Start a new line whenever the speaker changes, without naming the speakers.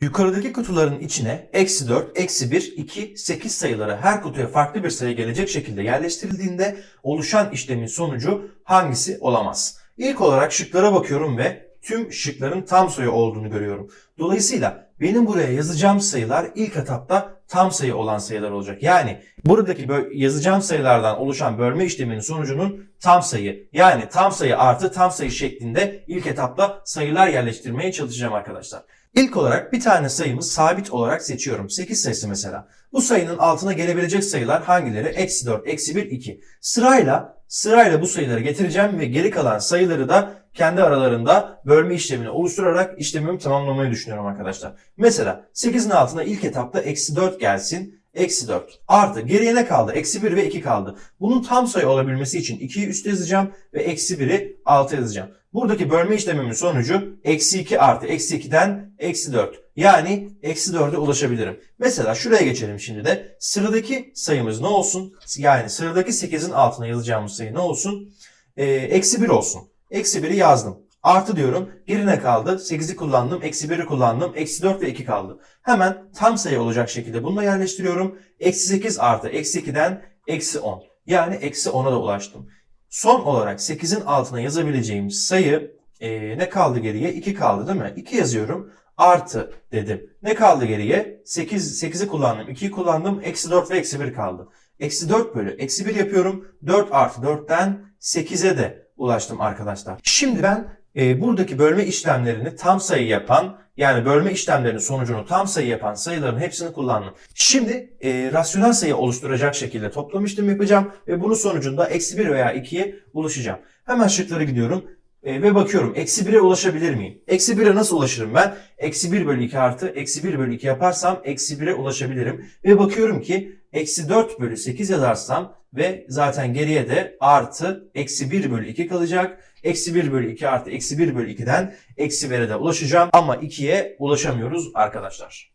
Yukarıdaki kutuların içine eksi 4, eksi 1, 2, 8 sayıları her kutuya farklı bir sayı gelecek şekilde yerleştirildiğinde oluşan işlemin sonucu hangisi olamaz? İlk olarak şıklara bakıyorum ve tüm şıkların tam sayı olduğunu görüyorum. Dolayısıyla benim buraya yazacağım sayılar ilk etapta tam sayı olan sayılar olacak. Yani buradaki yazacağım sayılardan oluşan bölme işleminin sonucunun tam sayı yani tam sayı artı tam sayı şeklinde ilk etapta sayılar yerleştirmeye çalışacağım arkadaşlar. İlk olarak bir tane sayımız sabit olarak seçiyorum. 8 sayısı mesela. Bu sayının altına gelebilecek sayılar hangileri? Eksi 4, eksi 1, 2. Sırayla sırayla bu sayıları getireceğim ve geri kalan sayıları da kendi aralarında bölme işlemini oluşturarak işlemimi tamamlamayı düşünüyorum arkadaşlar. Mesela 8'in altına ilk etapta eksi 4 gelsin. Eksi 4 artı geriye ne kaldı? Eksi 1 ve 2 kaldı. Bunun tam sayı olabilmesi için 2'yi üste yazacağım ve eksi 1'i alta yazacağım. Buradaki bölme işlemimin sonucu eksi 2 artı eksi 2'den eksi 4. Yani eksi 4'e ulaşabilirim. Mesela şuraya geçelim şimdi de. Sıradaki sayımız ne olsun? Yani sıradaki 8'in altına yazacağımız sayı ne olsun? Ee, eksi 1 olsun. Eksi 1'i yazdım. Artı diyorum. Geri ne kaldı? 8'i kullandım. Eksi 1'i kullandım. Eksi 4 ve 2 kaldı. Hemen tam sayı olacak şekilde bunu da yerleştiriyorum. Eksi 8 artı eksi 2'den eksi 10. Yani eksi 10'a da ulaştım. Son olarak 8'in altına yazabileceğim sayı e, ne kaldı geriye? 2 kaldı değil mi? 2 yazıyorum. Artı dedim. Ne kaldı geriye? 8, 8'i kullandım. 2'yi kullandım. Eksi 4 ve eksi 1 kaldı. Eksi 4 bölü eksi 1 yapıyorum. 4 artı 4'ten 8'e de ulaştım arkadaşlar. Şimdi ben e, buradaki bölme işlemlerini tam sayı yapan yani bölme işlemlerinin sonucunu tam sayı yapan sayıların hepsini kullandım. Şimdi e, rasyonel sayı oluşturacak şekilde toplam işlem yapacağım ve bunun sonucunda eksi 1 veya 2'ye ulaşacağım. Hemen şıklara gidiyorum e, ve bakıyorum eksi 1'e ulaşabilir miyim? Eksi 1'e nasıl ulaşırım ben? Eksi 1 bölü 2 artı eksi 1 bölü 2 yaparsam eksi 1'e ulaşabilirim. Ve bakıyorum ki eksi 4 bölü 8 yazarsam ve zaten geriye de artı eksi 1 bölü 2 kalacak. Eksi 1 bölü 2 artı eksi 1 bölü 2'den eksi 1'e de ulaşacağım ama 2'ye ulaşamıyoruz arkadaşlar.